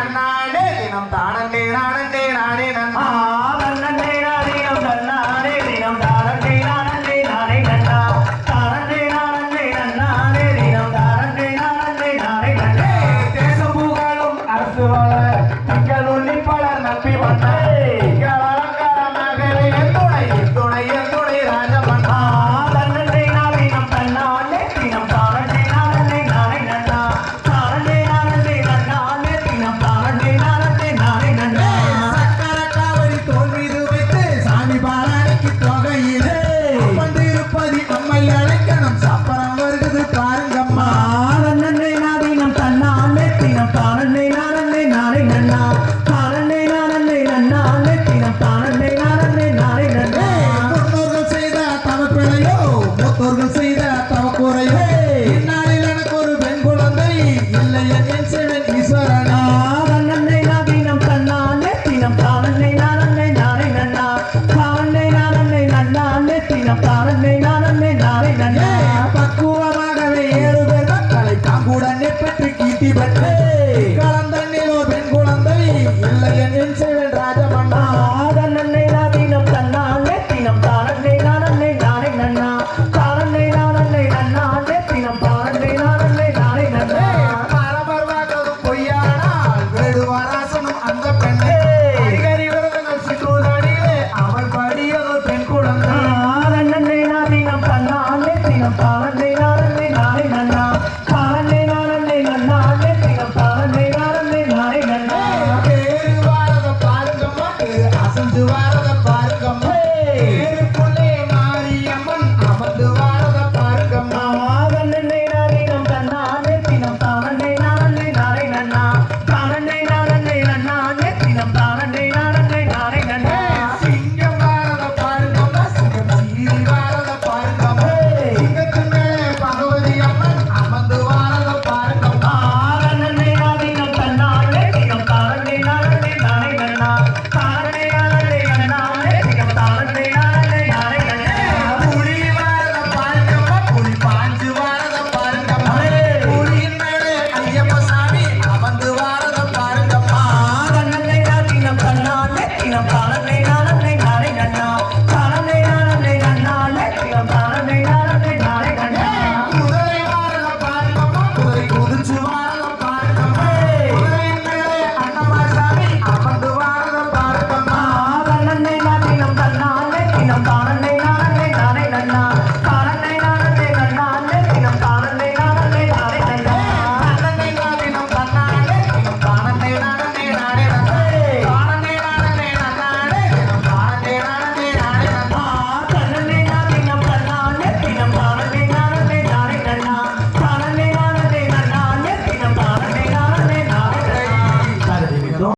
நன்னானே தினம் தானே நானே நானே நன்னா தன்னே நாதீனம் தன்னானே தினம் தாரண்டே நானண்டே நானே நன்னா தாரண்டே நானண்டே நன்னானே தினம் நானண்டே நானே நன்னே தேசம் புகழும் அரசு வாழ திங்களுள்ளில் பலர் நம்பி வந்த தொகையிலே வந்திருப்பதி நம்மை அழைக்கணும் சப்பரம் வருகிறது பாருங்கம்மா. தன்னே நாதீனம் தன்னானே தினம். தாரண்டே நானண்டே நானே நன்னா. தாரண்டே நானண்டே நன்னானே தினம். தாரண்டே நானண்டே நன்னானே தினம் தாரண்டே நானண்டே நானே தானே